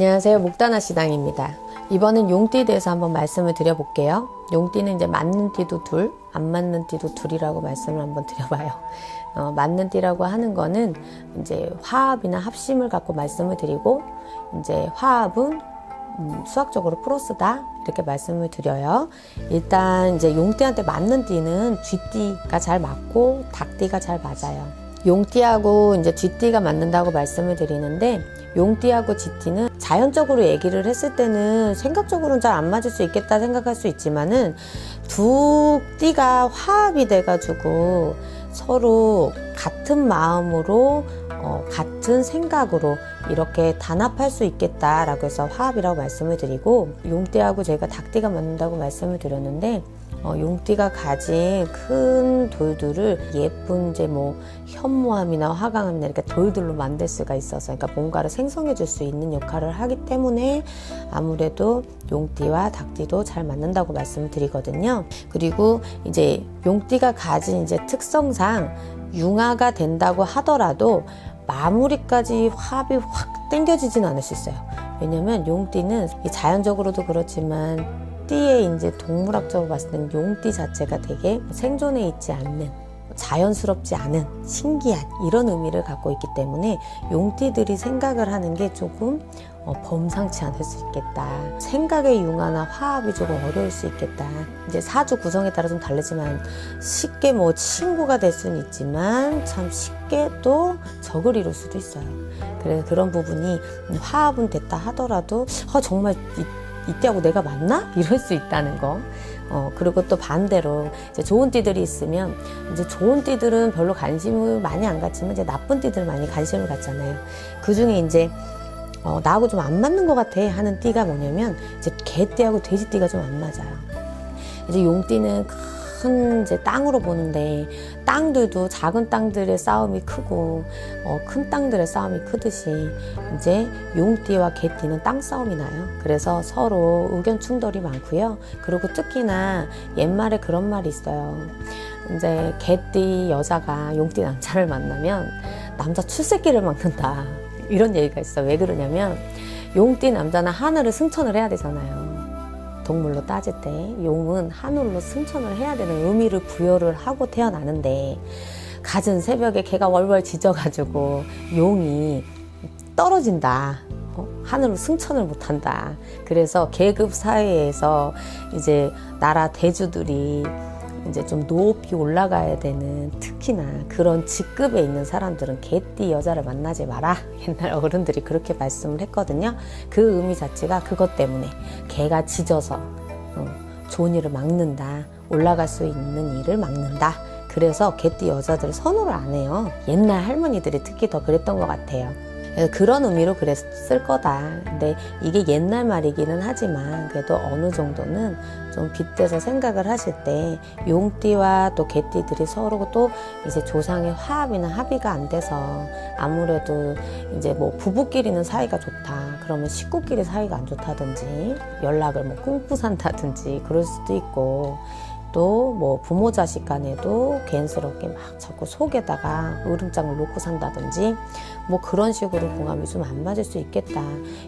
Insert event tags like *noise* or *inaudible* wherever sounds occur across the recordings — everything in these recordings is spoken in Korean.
안녕하세요. 목다나 시당입니다. 이번엔 용띠에 대해서 한번 말씀을 드려볼게요. 용띠는 이제 맞는 띠도 둘, 안 맞는 띠도 둘이라고 말씀을 한번 드려봐요. 어, 맞는 띠라고 하는 거는 이제 화합이나 합심을 갖고 말씀을 드리고, 이제 화합은 음, 수학적으로 플러스다 이렇게 말씀을 드려요. 일단 이제 용띠한테 맞는 띠는 쥐띠가 잘 맞고 닭띠가 잘 맞아요. 용띠하고 이제 쥐띠가 맞는다고 말씀을 드리는데 용띠하고 쥐띠는 자연적으로 얘기를 했을 때는 생각적으로는 잘 안 맞을 수 있겠다 생각할 수 있지만은 두 띠가 화합이 돼가지고 서로 같은 마음으로 어, 같은 생각으로 이렇게 단합할 수 있겠다라고 해서 화합이라고 말씀을 드리고 용띠하고 제가 닭띠가 맞는다고 말씀을 드렸는데 어, 용띠가 가진 큰 돌들을 예쁜 이제 뭐 현모함이나 화강암이나 이렇게 돌들로 만들 수가 있어서 그러니까 뭔가를 생성해 줄 수 있는 역할을 하기 때문에 아무래도 용띠와 닭띠도 잘 맞는다고 말씀을 드리거든요. 그리고 이제 용띠가 가진 이제 특성상 융화가 된다고 하더라도 마무리까지 화합이 확 땡겨지진 않을 수 있어요. 왜냐면 용띠는 이 자연적으로도 그렇지만 띠의 이제 동물학적으로 봤을 때는 용띠 자체가 되게 생존에 있지 않는 자연스럽지 않은 신기한 이런 의미를 갖고 있기 때문에 용띠들이 생각을 하는 게 조금 어, 범상치 않을 수 있겠다. 생각의 융화나 화합이 조금 어려울 수 있겠다. 이제 사주 구성에 따라 좀 다르지만 쉽게 뭐 친구가 될 수는 있지만 참 쉽게 또 적을 이룰 수도 있어요. 그래서 그런 부분이 화합은 됐다 하더라도 어, 정말 이, 이때하고 내가 맞나? 이럴 수 있다는 거. 어, 그리고 또 반대로 이제 좋은 띠들이 있으면 이제 좋은 띠들은 별로 관심을 많이 안 갖지만 이제 나쁜 띠들은 많이 관심을 갖잖아요. 그 중에 이제 어, 나하고 좀 안 맞는 것 같아 하는 띠가 뭐냐면 이제 개띠하고 돼지띠가 좀 안 맞아요. 이제 용띠는 큰 이제 땅으로 보는데 땅들도 작은 땅들의 싸움이 크고 어, 큰 땅들의 싸움이 크듯이 이제 용띠와 개띠는 땅 싸움이 나요. 그래서 서로 의견 충돌이 많고요. 그리고 특히나 옛말에 그런 말이 있어요. 이제 개띠 여자가 용띠 남자를 만나면 남자 출세기를 막는다. 이런 얘기가 있어. 왜 그러냐면 용띠 남자는 하늘을 승천을 해야 되잖아요. 동물로 따질 때 용은 하늘로 승천을 해야 되는 의미를 부여를 하고 태어나는데 갖은 새벽에 개가 월월 짖어가지고 용이 떨어진다. 어? 하늘로 승천을 못한다. 그래서 계급 사회에서 이제 나라 대주들이 이제 좀 높이 올라가야 되는 특히나 그런 직급에 있는 사람들은 개띠 여자를 만나지 마라. *laughs* 옛날 어른들이 그렇게 말씀을 했거든요. 그 의미 자체가 그것 때문에 개가 짖어서 어, 좋은 일을 막는다. 올라갈 수 있는 일을 막는다. 그래서 개띠 여자들 선호를 안 해요. 옛날 할머니들이 특히 더 그랬던 것 같아요. 그런 의미로 그랬을 거다. 근데 이게 옛날 말이기는 하지만 그래도 어느 정도는 좀 빗대서 생각을 하실 때 용띠와 또 개띠들이 서로 또 이제 조상의 화합이나 합의가 안 돼서 아무래도 이제 뭐 부부끼리는 사이가 좋다. 그러면 식구끼리 사이가 안 좋다든지 연락을 뭐 끊고 산다든지 그럴 수도 있고 또 뭐 부모 자식 간에도 괜스럽게 막 자꾸 속에다가 으름장을 놓고 산다든지 뭐 그런 식으로 궁합이 좀 안 맞을 수 있겠다.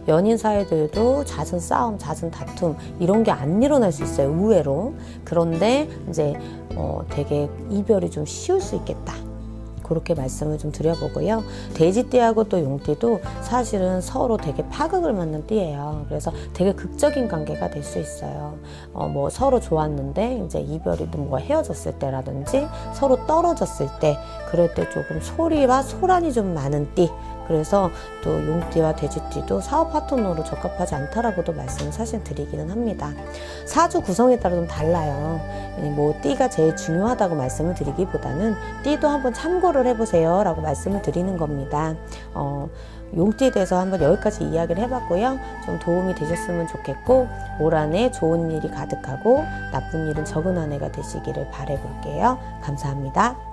연인 사이들도 잦은 싸움, 잦은 다툼 이런 게 안 일어날 수 있어요. 의외로. 그런데 이제 어 되게 이별이 좀 쉬울 수 있겠다. 그렇게 말씀을 좀 드려보고요. 돼지띠하고 또 용띠도 사실은 서로 되게 파극을 맞는 띠예요. 그래서 되게 극적인 관계가 될 수 있어요. 어, 뭐 서로 좋았는데 이제 이별이든 뭐 헤어졌을 때라든지 서로 떨어졌을 때 그럴 때 조금 소리와 소란이 좀 많은 띠. 그래서 또 용띠와 돼지띠도 사업 파트너로 적합하지 않다라고도 말씀을 사실 드리기는 합니다. 사주 구성에 따라 좀 달라요. 뭐 띠가 제일 중요하다고 말씀을 드리기보다는 띠도 한번 참고를 해보세요 라고 말씀을 드리는 겁니다. 어, 용띠에 대해서 한번 여기까지 이야기를 해봤고요. 좀 도움이 되셨으면 좋겠고 올 한해 좋은 일이 가득하고 나쁜 일은 적은 한 해가 되시기를 바래볼게요. 감사합니다.